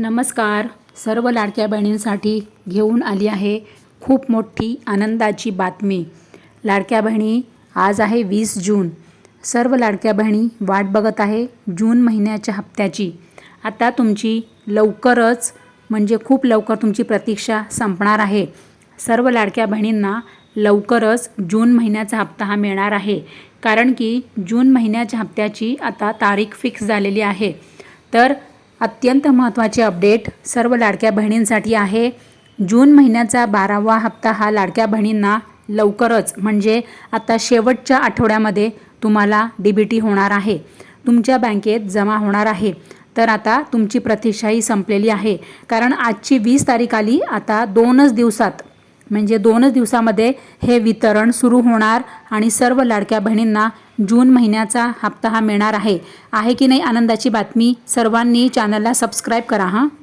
नमस्कार. सर्व लाडक्या बहिणींसाठी घेऊन आली आहे खूप मोठी आनंदाची बातमी. लाडक्या बहिणी आज आहे वीस जून. सर्व लाडक्या बहिणी वाट बघत आहे जून महिन्याच्या हप्त्याची. आता तुमची लवकरच म्हणजे खूप लवकर तुमची प्रतीक्षा संपणार आहे. सर्व लाडक्या बहिणींना लवकरच जून महिन्याचा हप्ता हा मिळणार आहे. कारण की जून महिन्याच्या हप्त्याची आता तारीख फिक्स झालेली आहे. तर अत्यंत महत्त्वाचे अपडेट सर्व लाडक्या बहिणींसाठी आहे. जून महिन्याचा बारावा हप्ता हा लाडक्या बहिणींना लवकरच म्हणजे आता शेवटच्या आठवड्यामध्ये तुम्हाला डी बी टी होणार आहे. तुमच्या बँकेत जमा होणार आहे. तर आता तुमची प्रतीक्षाही संपलेली आहे. कारण आजची वीस तारीख आली आता दोनच दिवसात म्हणजे दोनच दिवसामध्ये हे वितरण सुरू होणार आणि सर्व लाडक्या बहिणींना जून महिन्याचा हप्ता हा मिळणार आहे. आहे की नाही आनंदाची बातमी सर्वांनी चॅनलला सबस्क्राईब करा हां?